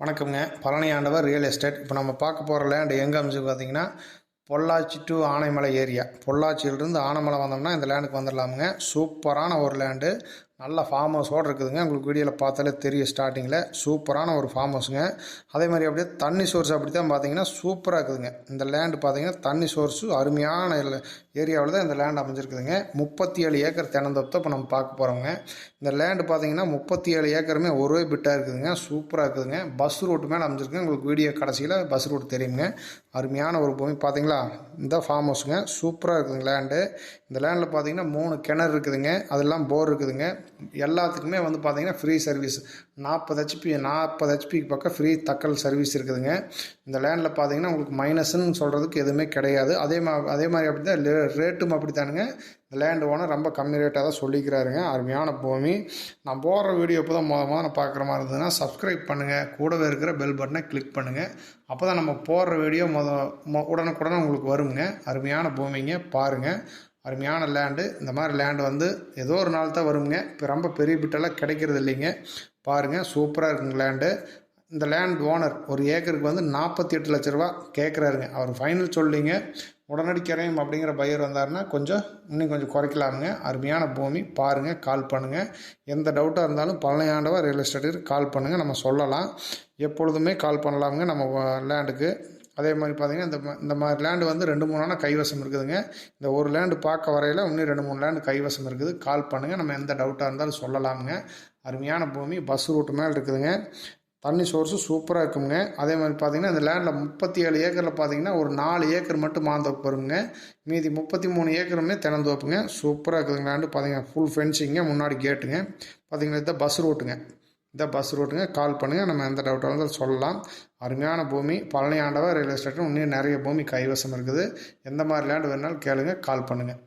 வணக்கம்ங்க. பழனி ஆண்டவர் real estate இப்போ நம்ம பார்க்க போகிற லேண்டு எங்கே அமைச்சு பார்த்தீங்கன்னா பொள்ளாச்சி டு ஆனைமலை ஏரியா பொள்ளாச்சியிலிருந்து ஆனைமலை வந்தோம்னா இந்த லேண்டுக்கு வந்துடலாமுங்க சூப்பரான ஒரு லேண்டு நல்ல ஃபார்ம் ஹவுஸோடு இருக்குதுங்க. உங்களுக்கு வீடியோவில் பார்த்தாலே தெரியும் ஸ்டார்டிங்கில் சூப்பரான ஒரு ஃபார்ம் ஹவுஸுங்க அதே மாதிரி அப்படியே தண்ணி சோர்ஸ் அப்படி தான் பார்த்தீங்கன்னா சூப்பராக இருக்குதுங்க. இந்த லேண்டு பார்த்தீங்கன்னா தண்ணி சோர்ஸு அருமையான ஏரியாவில் தான் இந்த லேண்ட் அமைஞ்சிருக்குதுங்க. முப்பத்தி ஏழு ஏக்கர் தென்னந்தோப்பு இப்போ நம்ம பார்க்க போகிறோங்க இந்த லேண்டு பார்த்தீங்கன்னா முப்பத்தி ஏழு ஏக்கருமே ஒரே பிட்டாக இருக்குதுங்க. சூப்பராக இருக்குதுங்க. பஸ் ரூட் மேலே அமைஞ்சிருக்குங்க. உங்களுக்கு வீடியோ கடைசியில் பஸ் ரூட் தெரியுங்க. அருமையான ஒரு பூமி பார்த்தீங்களா? இந்த ஃபார்ம் ஹவுஸுங்க சூப்பராக இருக்குதுங்க லேண்டு இந்த லேண்டில் பார்த்தீங்கன்னா மூணு கிணறு இருக்குதுங்க. அதெல்லாம் போர் இருக்குதுங்க. எல்லாத்துக்குமே வந்து பார்த்தீங்கன்னா ஃப்ரீ சர்வீஸ் நாற்பது ஹெச்பி நாற்பது ஹெச்பிக்கு பக்கம் ஃப்ரீ தக்கல் சர்வீஸ் இருக்குதுங்க. இந்த லேண்டில் பார்த்தீங்கன்னா உங்களுக்கு மைனஸ்ன்னு சொல்கிறதுக்கு எதுவுமே கிடையாது. அதே மா அதே மாதிரி அப்படி தான் ரேட்டும் அப்படி தானுங்க இந்த லேண்டு ஓனர் ரொம்ப கம்மி ரேட்டாக தான் சொல்லிக்கிறாருங்க. அருமையான பூமி. நான் போடுற வீடியோ இப்போ தான் மொதல் நான் பார்க்குற மாதிரி இருந்ததுன்னா சப்ஸ்கிரைப் பண்ணுங்கள் கூடவே இருக்கிற பெல் பட்டனை கிளிக் பண்ணுங்கள் அப்போ தான் நம்ம போடுற வீடியோ மொதல் மொ உடனுக்குடனே உங்களுக்கு வருங்க. அருமையான பூமிங்க. பாருங்கள் அருமையான லேண்டு இந்த மாதிரி லேண்டு வந்து ஏதோ ஒரு நாள் தான் வருங்க. இப்போ ரொம்ப பெரிய பிட்டெல்லாம் கிடைக்கிறது இல்லைங்க. பாருங்கள் சூப்பராக இருக்குங்க லேண்டு இந்த லேண்ட் ஓனர் ஒரு ஏக்கருக்கு வந்து நாற்பத்தி எட்டு லட்ச ரூபா கேட்குறாருங்க அவர் ஃபைனல் சொல்லிங்க. உடனடி கிரையும் அப்படிங்கிற பையர் வந்தாருன்னா கொஞ்சம் இன்னும் கொஞ்சம் குறைக்கலாமுங்க. அருமையான பூமி. பாருங்கள் கால் பண்ணுங்கள் எந்த டவுட்டாக இருந்தாலும் பழனியாண்டவா ரியல் எஸ்டேட்டுக்கு கால் பண்ணுங்கள் நம்ம சொல்லலாம். எப்பொழுதுமே கால் பண்ணலாமுங்க நம்ம லேண்டுக்கு அதே மாதிரி பார்த்தீங்கன்னா இந்த இந்த மாதிரி லேண்டு வந்து ரெண்டு மூணு நாள் கைவசம் இருக்குதுங்க. இந்த ஒரு லேண்டு பார்க்க வரையில் இன்னும் ரெண்டு மூணு லேண்டு கைவசம் இருக்குது. கால் பண்ணுங்கள் நம்ம எந்த டவுட்டாக இருந்தாலும் சொல்லலாமுங்க. அருமையான பூமி. பஸ் ரூட்டு மேலே இருக்குதுங்க. தண்ணி சோர்ஸு சூப்பராக இருக்குங்க. அதே மாதிரி பார்த்தீங்கன்னா இந்த லேண்டில் முப்பத்தி ஏழு ஏக்கரில் பார்த்தீங்கன்னா ஒரு நாலு ஏக்கர் மட்டும் மாந்தோப்பு வருங்க. மீதி முப்பத்தி மூணு ஏக்கருமே தினந்தோப்புங்க சூப்பராக இருக்குதுங்க லேண்டு பார்த்தீங்கன்னா ஃபுல் ஃபென்சிங்க முன்னாடி கேட்டுங்க பார்த்தீங்கன்னா இதுதான் பஸ் ரூட்டுங்க இந்த பஸ் ரூட்டுங்க கால் பண்ணுங்கள் நம்ம எந்த டவுட்டாக இருந்தாலும் சொல்லலாம். அருமையான பூமி. பழனி ஆண்டவர் ரியல் எஸ்டேட்டும் இன்னும் நிறைய பூமி கைவசம் இருக்குது. எந்த மாதிரி லேண்டு வேணாலும் கேளுங்கள் கால் பண்ணுங்கள்